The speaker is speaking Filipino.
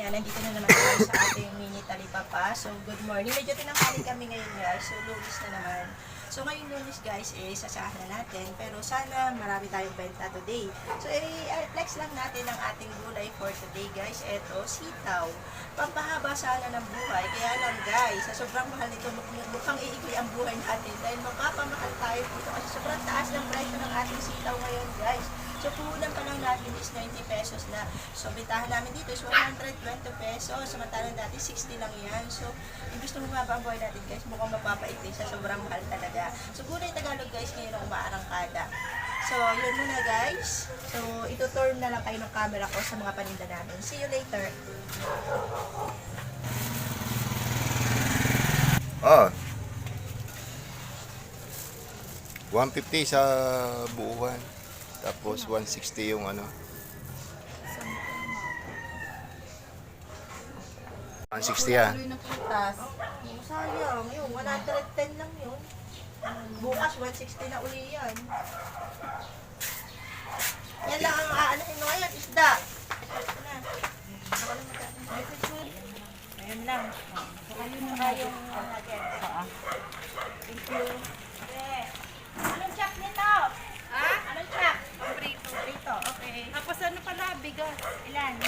Yan, nandito na naman tayo sa ating mini talipapa. So, good morning. Medyo tinanghali kami ngayon guys. So, lunes na naman. So, ngayon lunes guys, eh, sasahan na natin. Pero sana marami tayong benta today. So, eh, flex lang natin ang ating gulay for today guys. Eto, sitaw. Pampahaba sana ng buhay. Kaya lang guys, sa sobrang mahal nito, muk- mukhang iikli ang buhay natin. Dahil mapapamahal tayo dito kasi sobrang taas ng presyo ng ating sitaw ngayon guys. So, lang natin is 90 pesos na. So, bitahan namin dito is 120 pesos. Samantalang dati 60 lang yan. So, yung gusto mo mababa ang buhay natin guys, mukhang mapapaikli sa sobrang mahal talaga. So, gulay Tagalog guys, ngayon ang umaarangkada. So, yun muna guys. So, ituturn na lang kayo ng camera ko sa mga paninda namin. See you later. Ah. 150 sa buuhan. Tapos 160 yung ano. 160 ah. Oh, sayang, yun, 110 lang yun. Bukas, 160 na uli yan. Yan lang ang aanahin mo ngayon, isda. Ayan lang. Saka yun na yung nuggets. Thank you. Because ilan?